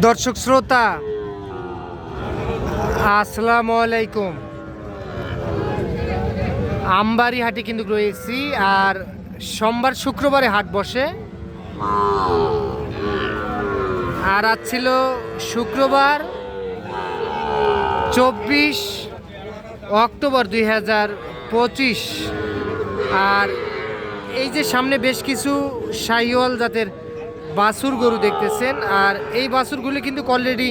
দর্শক শ্রোতা, আসসালামু আলাইকুম। আমবাড়ি হাটে কিন্তু রয়েছি, আর সোমবার শুক্রবারে হাট বসে। আর আজ ছিল শুক্রবার চব্বিশ অক্টোবর দুই হাজার পঁচিশ। আর এই যে সামনে বেশ কিছু শাহিওয়াল জাতের বাছুর গরু দেখতেছেন আর এই বাছুরগুলি কিন্তু অলরেডি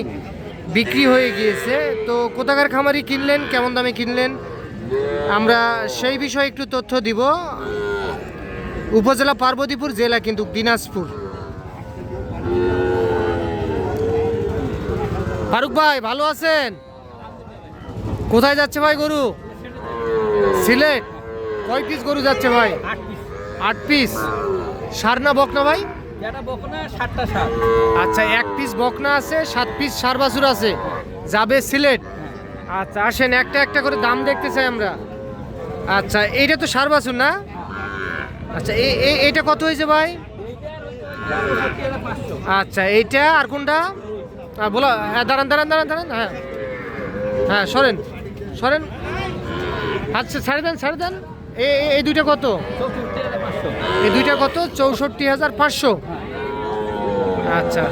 বিক্রি হয়ে গিয়েছে। তো কোথাকার খামারি কিনলেন কেমন দামে কিনলেন? আমরা সেই বিষয়ে একটু তথ্য দিব। উপজেলা পার্বতীপুর জেলা কিন্তু দিনাজপুর। ফারুক ভাই ভালো আছেন? কোথায় যাচ্ছে ভাই গরু? সিলেট। কয় পিস গরু যাচ্ছে ভাই? আট পিস সার না বকনা ভাই? আচ্ছা এক পিস বকনা আছে, সাত পিস সার বাছুর আছে। যাবে সিলেট। আচ্ছা আসেন, একটা একটা করে দাম দেখতে চাই আমরা। আচ্ছা এইটা তো সার বাছুর না? আচ্ছা এই এই- এইটা কত হয়েছে ভাই? আচ্ছা এইটা আর কোনটা? বলো হ্যাঁ দাঁড়ান দাঁড়ান দাঁড়ান দাঁড়ান হ্যাঁ। হ্যাঁ সরেন সরেন। আচ্ছা ছাড়ে দেন ছাড়ে দেন। এই দুইটা কত? এই দুইটা কত? চৌষট্টি হাজার পাঁচশো। আচ্ছা।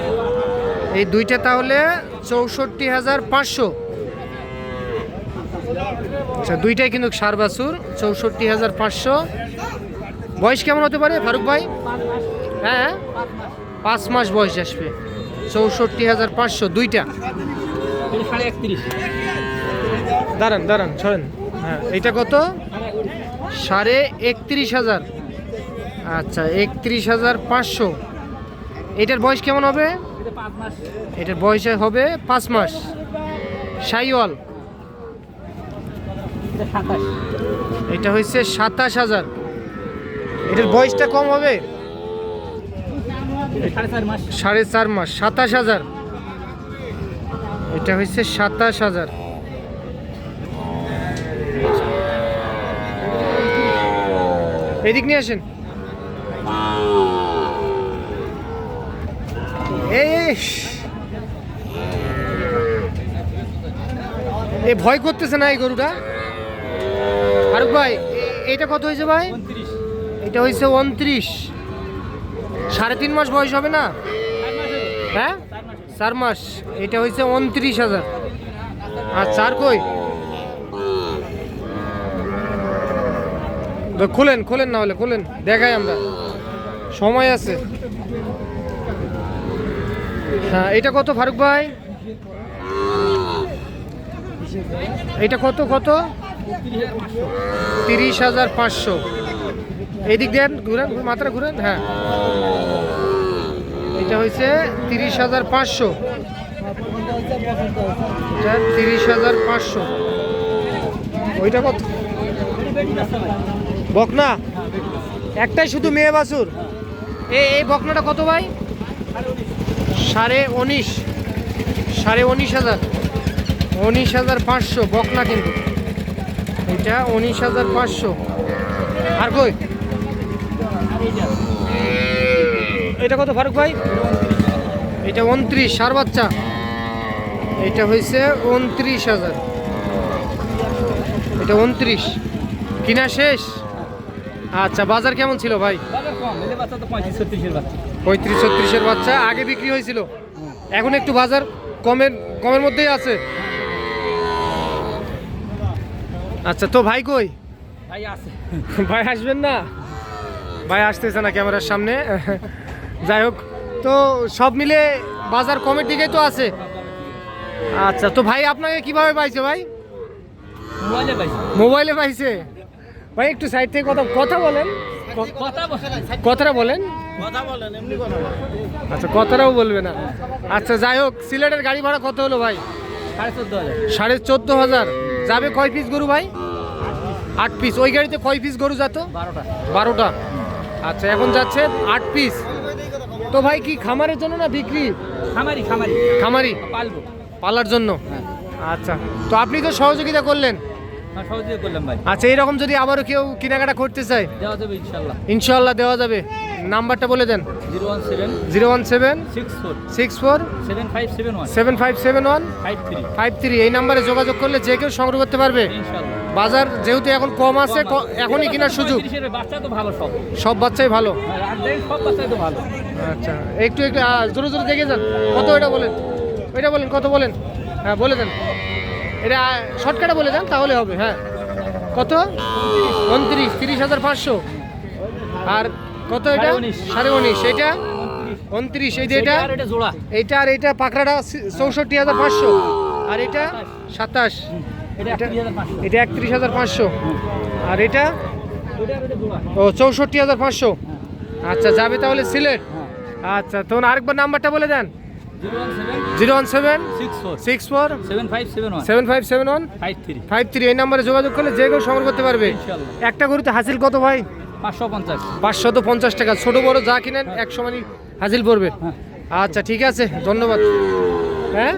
এই দুইটা তাহলে চৌষট্টি হাজার পাঁচশো। আচ্ছা দুইটাই কিন্তু সার বাছুর, চৌষট্টি হাজার পাঁচশো। বয়স কেমন হতে পারে, ফারুক ভাই? হ্যাঁ পাঁচ মাস বয়স আসবে। চৌষট্টি হাজার পাঁচশো, দুইটা। দাঁড়ান দাঁড়ান, সরেন। হ্যাঁ এইটা কত? সাড়ে একত্রিশ হাজার। আচ্ছা একত্রিশ হাজার পাঁচশো। এটার বয়স কেমন হবে? এটার বয়স হবে পাঁচ মাস। সাইওয়াল? এটা হচ্ছে সাতাশ হাজার। এটার বয়সটা কম হবে? সাড়ে চার মাস, সাতাশ হাজার। এটা হচ্ছে সাতাশ হাজার। এদিক নিয়ে আসেন। এই এই। এ ভয় করতেছে না এই গরুটা? ফারুক ভাই এটা কত হয়েছে ভাই? এটা হয়েছে উনত্রিশ। সাড়ে তিন মাস বয়স হবে না? হ্যাঁ? চার মাস। এটা হয়েছে উনত্রিশ হাজার। আর চার কই? খুলেন খুলেন না হলে, খুলেন। দেখাই আমরা। সময় আছে। হ্যাঁ এটা কত ফারুক ভাই? এটা কত কত? তিরিশ হাজার পাঁচশো। এদিক দেন, ঘুরেন মাত্রা ঘুরেন হ্যাঁ। এটা হয়েছে তিরিশ হাজার পাঁচশো। তিরিশ হাজার পাঁচশো। ওইটা কত? বকনা? একটাই শুধু মেয়ে এই এই বকনাটা কত ভাই? সাড়ে উনিশ সাড়ে উনিশ হাজার উনিশ হাজার পাঁচশো, বকনা কিন্তু। এটা উনিশ হাজার পাঁচশো। আর কই? এটা কত ফারুক ভাই? এটা উনত্রিশ, সার বাচ্চা। এটা হয়েছে উনত্রিশ হাজার। এটা উনত্রিশ। কিনা শেষ? আচ্ছা বাজার কেমন ছিল ভাই? বাজার কম ছত্রিশের বাচ্চা। পঁয়ত্রিশ ছত্রিশের বাচ্চা আগে বিক্রি হয়েছিল। এখন একটু বাজার কমের কমের মধ্যেই আছে। আচ্ছা তো ভাই কই? ভাই আছে। ভাই আসবেন না? ভাই আসতেছে না ক্যামেরার সামনে। যাই হোক তো সব মিলে বাজার কমের দিকেই তো আছে। আচ্ছা তো ভাই আপনাকে কীভাবে পাইছে ভাই? মোবাইলে পাইছি। মোবাইলে পাইছে? ভাই একটু সাইড থেকে কথা কথা বলেন। কথাটা বলেন। আচ্ছা কথাটাও বলবে না। আচ্ছা যাই হোক সিলেটের গাড়ি ভাড়া কত হলো ভাই? সাড়ে চোদ্দ হাজার। সাড়ে চোদ্দ হাজার। যাবে কয় পিস গরু ভাই? আট পিস ওই গাড়িতে কয় পিস গরু যেত? বারোটা। বারোটা। আচ্ছা এখন যাচ্ছে আট পিস তো ভাই কি খামারের জন্য না বিক্রি? খামারি খামারি। খামারি। পালবো। পালার জন্য। হ্যাঁ। আচ্ছা তো আপনি তো সহযোগিতা করলেন। আচ্ছা এরকম যদি আবারও কেউ কেনাকাটা করতে চায়? দেওয়া যাবে ইনশাল্লাহ ইনশাল্লাহ দেওয়া যাবে। নাম্বারটা বলে দেন। Zero one seven. Zero one seven. Six four. Six four. Seven five seven one. Seven five seven one. Five three. Five three. এই নাম্বারে যোগাযোগ করলে যে কেউ সংগ্রহ করতে পারবে। বাজার যেহেতু এখন কম আছে এখনই কেনার সুযোগ। বাচ্চা তো ভালো সব। সব বাচ্চাই ভালো। আর আট দিন সব বাচ্চাই তো ভালো। আচ্ছা একটু একটু জোরে জোরে দেখে যান। কত এটা বলেন? এটা বলেন কত বলেন? হ্যাঁ বলে দেন। এটা শর্টকাটে বলে দেন তাহলে হবে হ্যাঁ। কত? উনত্রিশ তিরিশ হাজার পাঁচশো। আর কত এটা? সাড়ে উনিশ। এটা উনত্রিশ এই যে এটা? এটা আর এইটা পাকড়াটা চৌষট্টি হাজার পাঁচশো। আর এটা? সাতাশ। এটা এটা- একত্রিশ হাজার পাঁচশো। এটা আর এটা? এটা ও চৌষট্টি হাজার পাঁচশো। আচ্ছা যাবে তাহলে সিলেট। হ্যাঁ। আচ্ছা তখন আরেকবার নাম্বারটা বলে দেন। Zero one seven six four seven five seven one five three এই নাম্বারে যোগাযোগ করলে যে কেউ সংগ্রহ করতে পারবে। একটা গরুতে হাসিল কত ভাই? পাঁচশো পঞ্চাশ। পাঁচশত পঞ্চাশ টাকা। ছোট বড় যা কিনেন এক সমানই হাসিল পড়বে হ্যাঁ। আচ্ছা ঠিক আছে ধন্যবাদ। হ্যাঁ?